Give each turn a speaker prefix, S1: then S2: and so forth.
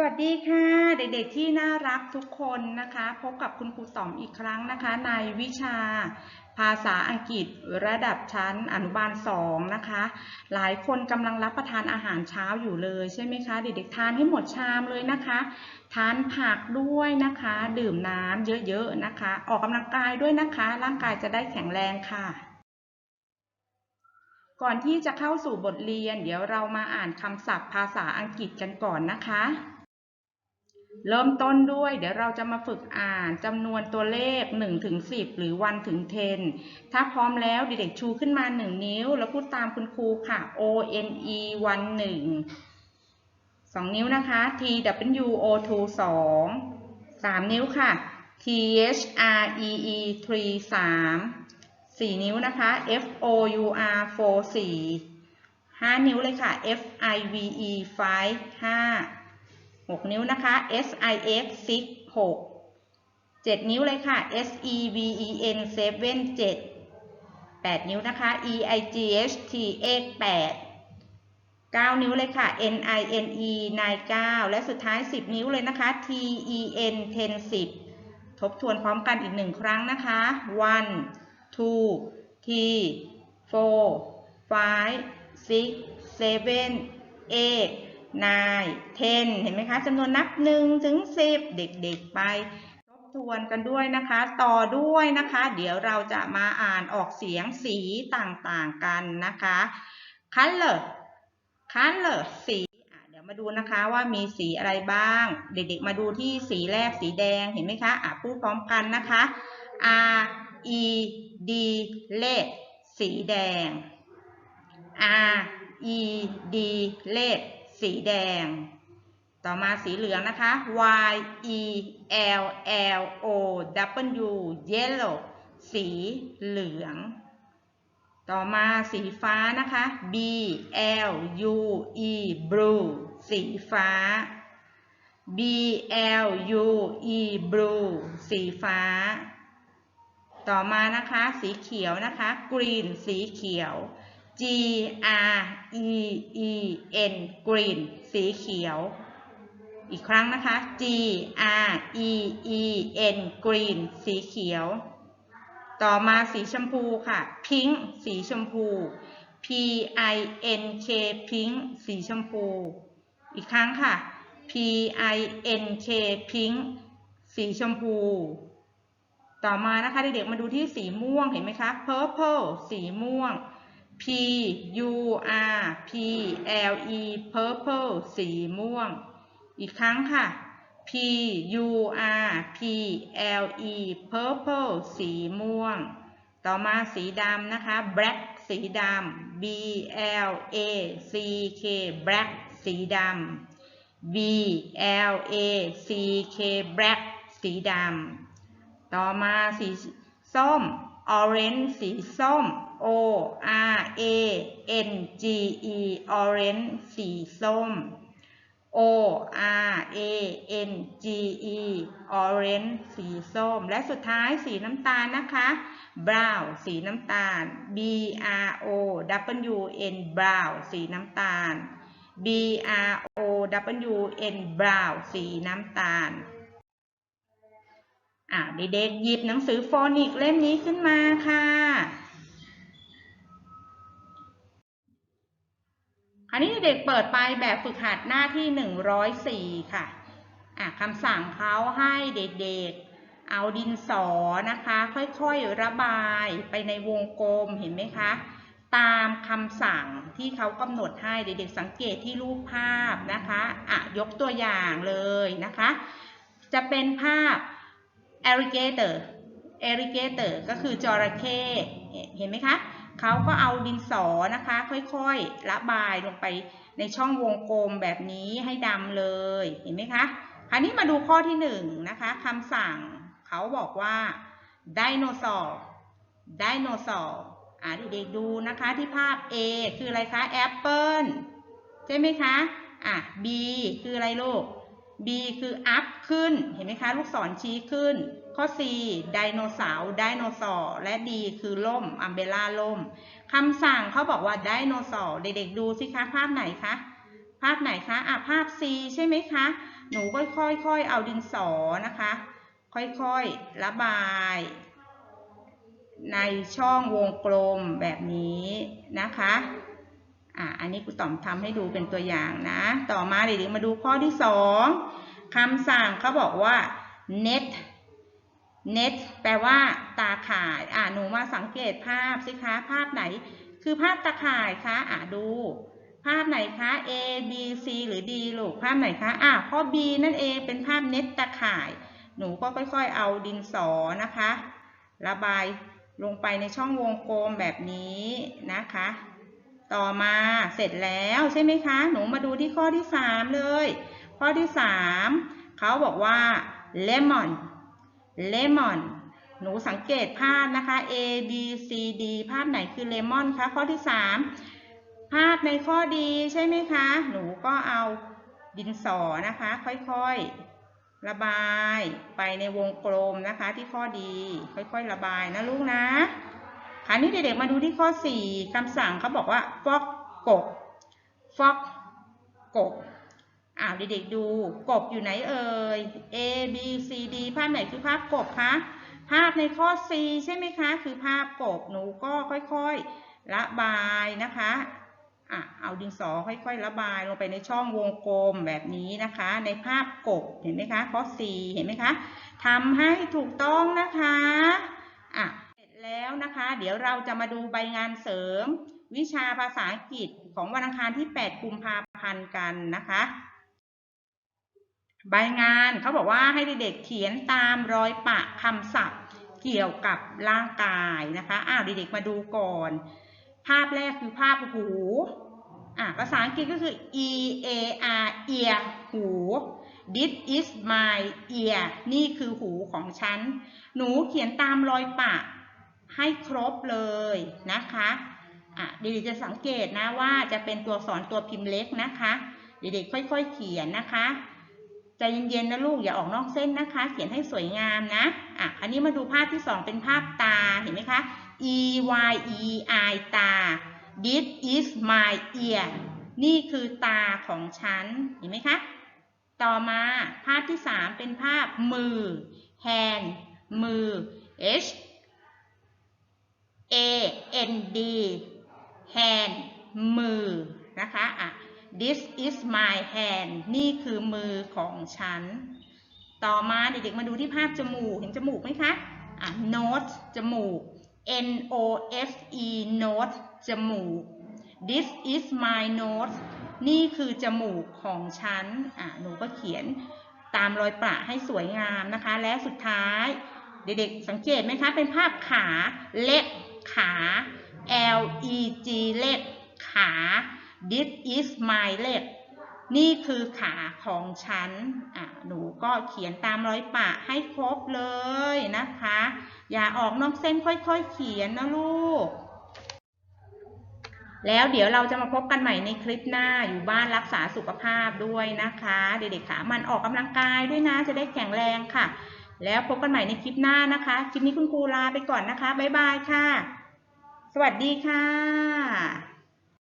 S1: วัสดีค่ะ เด็กๆที่น่ารักทุกคนนะคะ พบกับคุณครูต๋อมอีกครั้งนะคะ ในวิชาภาษาอังกฤษระดับชั้นอนุบาล 2 นะคะ หลายคนกำลังรับประทานอาหารเช้าอยู่เลยใช่ไหมคะ เด็กๆทานให้หมดชามเลยนะคะ ทานผักด้วยนะคะ ดื่มน้ำเยอะๆนะคะ ออกกำลังกายด้วยนะคะ ร่างกายจะได้แข็งแรงค่ะก่อนที่จะเข้าสู่บทเรียน เดี๋ยวเรามาอ่านคำศัพท์ภาษาอังกฤษกันก่อนนะคะ เริ่มต้นด้วย เดี๋ยวเราจะมาฝึกอ่านจำนวนตัวเลข1ถึง10 หรือ1ถึง10 ถ้าพร้อมแล้วเด็กๆชูขึ้นมา 1 นิ้ว แล้วพูดตามคุณครูค่ะ O N E วันหนึ่งสองนิ้วนะคะ T W O 2สองสามนิ้วค่ะ T H R E E 3สามสี่นิ้วนะคะ F O U R 4สี่ห้านิ้วเลยค่ะ F I V E 5ห้าหกนิ้วนะคะ S I X 6หกเจ็ดนิ้วเลยค่ะ S E V E N 7เจ็ดแปดนิ้วนะคะ E I G H T X แปดเก้านิ้วเลยค่ะ N I N E นายเก้าและสุดท้ายสิบนิ้วเลยนะคะ T E N 10สิบทบทวนพร้อมกันอีกหนึ่งครั้งนะคะ one two three four five six seven eight nine ten เห็นไหมคะจำนวนนับหนึ่งถึงสิบเด็กๆไปทบทวนกันด้วยนะคะ ต่อด้วยนะคะ เดี๋ยวเราจะมาอ่านออกเสียงสีต่างๆกันนะคะ color color สีเดี๋ยวมาดูนะคะว่ามีสีอะไรบ้าง เด็กๆมาดูที่สีแรกสีแดงเห็นไหมคะอะพูดพร้อมกันนะคะ R E D red สีแดง R E D red สีแดง ต่อมาสีเหลืองนะคะ Y E L L O W yellow สีเหลือง ต่อมาสีฟ้านะคะ B L U E blue สีฟ้า B L U E blue สีฟ้า ต่อมานะคะ สีเขียวนะคะ green สีเขียว G R E E N green สีเขียว อีกครั้งนะคะ G R E E N green สีเขียว ต่อมาสีชมพูค่ะ pink สีชมพู P I N K pink สีชมพู อีกครั้งค่ะ P I N K pink สีชมพู ต่อมานะคะเด็กๆมาดูที่สีม่วงเห็นไหมคะ purple สีม่วง P U R P L E purple สีม่วง อีกครั้งค่ะ P U R P L E purple สีม่วง ต่อมาสีดำนะคะ black สีดำ B L A C K black สีดำ B L A C K black สีดำ ต่อมาสีส้ม orange สีส้ม O R A N G E orange สีส้ม O R A N G E orange สีส้ม และสุดท้ายสีน้ำตาลนะคะ brown สีน้ำตาล B R O W N brown สีน้ำตาล B R O W N brown สีน้ำตาลอ่าเด็กๆหยิบหนังสือโฟนิกเล่มนี้ขึ้นมาค่ะ คราวนี้เด็กเปิดไปแบบฝึกหัดหน้าที่ 104 ค่ะอะคำสั่งเขาให้เด็กๆ เอาดินสอนะคะ ค่อยๆระบายไปในวงกลมเห็นไหมคะ ตามคำสั่งที่เขากำหนดให้เด็กๆสังเกตที่รูปภาพนะคะอะยกตัวอย่างเลยนะคะ จะเป็นภาพ alligator alligator ก็คือจระเข้เห็นไหมคะ เขาก็เอาดินสอนะคะ ค่อยๆ ระบายลงไปในช่องวงกลมแบบนี้ให้ดำเลยเห็นไหมคะคราวนี้มาดูข้อที่หนึ่งนะคะคำสั่งเขาบอกว่าไดโนเสาร์ไดโนเสาร์อ่าเด็กๆดูนะคะที่ภาพ A คืออะไรคะแอปเปิลใช่ไหมคะอะ B คืออะไรลูก B คือ up ขึ้น เห็นไหมคะ ลูกศรชี้ขึ้น ข้อ C ไดโนเสาร์ ไดโนเสาร์ และ D คือล่ม อัมเบล่าล่ม คำสั่งเขาบอกว่าไดโนเสาร์ เด็กๆดูสิคะ ภาพไหนคะ ภาพไหนคะ อะ ภาพ C C ใช่ไหมคะ หนูก็ค่อยๆ เอาดินสอนะคะ ค่อยๆ ระบาย ในช่องวงกลมแบบนี้นะคะ อะอันนี้ครูต่อมทำให้ดูเป็นตัวอย่างนะ ต่อมาเด็กๆมาดูข้อที่สองคำสั่งเขาบอกว่า net net แปลว่า ตาข่าย อะหนูมาสังเกตภาพสิคะภาพไหน คือภาพตาข่ายคะอะดู ภาพไหนคะ A B C หรือ D ลูกภาพไหนคะอะข้อ B นั่นเองเป็นภาพเน็ตตาข่าย หนูก็ค่อยๆ เอาดินสอนะคะ ระบายลงไปในช่องวงกลมแบบนี้นะคะ ต่อมาเสร็จแล้วใช่ไหมคะ หนูมาดูที่ข้อที่สามเลย ข้อที่สามเขาบอกว่า lemon lemon หนูสังเกตภาพนะคะ A B C D ภาพไหนคือ lemon คะข้อที่สามภาพในข้อดีใช่ไหมคะ หนูก็เอาดินสอนะคะ ค่อยๆ ระบายไปในวงกลมนะคะที่ข้อดี ค่อยๆ ระบายนะลูกนะ คราวนี้เด็กๆมาดูที่ข้อ 4คำสั่งเขาบอกว่าฟอกกบฟอกกบอ้าเด็กๆดูกบอยู่ไหนเอ่ย A B C D ภาพไหนคือภาพกบคะภาพในข้อ C ใช่ไหมคะ คือภาพกบหนูก็ค่อยๆระบายนะคะอะเอาดินสอค่อยๆระบายลงไปในช่องวงกลมแบบนี้นะคะ ในภาพกบเห็นไหมคะข้อ C เห็นไหมคะทำให้ถูกต้องนะคะอะ แล้วนะคะ เดี๋ยวเราจะมาดูใบงานเสริม วิชาภาษาอังกฤษของวันอังคารที่ 8 กุมภาพันธ์กันนะคะ ใบงานเขาบอกว่าให้เด็กๆเขียนตามรอยปะคำศัพท์เกี่ยวกับร่างกายนะคะ อ้าวเด็กๆมาดูก่อน ภาพแรกคือภาพหู อะภาษาอังกฤษก็คือ e a r ear หู this is my ear นี่คือหูของฉัน หนูเขียนตามรอยปะ ให้ครบเลยนะคะอะเด็กๆจะสังเกตนะว่าจะเป็นตัวสอนตัวพิมพ์เล็กนะคะ เด็กๆค่อยๆเขียนนะคะใจเย็นๆนะลูกอย่าออกนอกเส้นนะคะ เขียนให้สวยงามนะอะอันนี้มาดูภาพที่สองเป็นภาพตาเห็นไหมคะ e y e i ตา this is my ear นี่คือตาของฉันเห็นไหมคะ ต่อมาภาพที่สามเป็นภาพมือ hand มือ h n d hand มือนะคะอะ this is my hand นี่คือมือของฉัน ต่อมาเด็กๆมาดูที่ภาพจมูก เห็นจมูกไหมคะอะ nose จมูก n o s e nose จมูก this is my nose นี่คือจมูกของฉัน อะ หนูก็เขียนตามรอยประให้สวยงามนะคะ และสุดท้าย เด็กๆสังเกตไหมคะ เป็นภาพขาเล็ก ขา L E G เล็กขา this is my leg นี่คือขาของฉัน อะ หนูก็เขียนตามรอยปะให้ครบเลยนะคะ อย่าออกนอกเส้นค่อยๆ เขียนนะลูก แล้วเดี๋ยวเราจะมาพบกันใหม่ในคลิปหน้า อยู่บ้านรักษาสุขภาพด้วยนะคะ เด็กๆขามันออกกำลังกายด้วยนะ จะได้แข็งแรงค่ะ แล้วพบกันใหม่ในคลิปหน้านะคะ คลิปนี้คุณครูลาไปก่อนนะคะ บ๊ายบายค่ะ สวัสดีค่ะ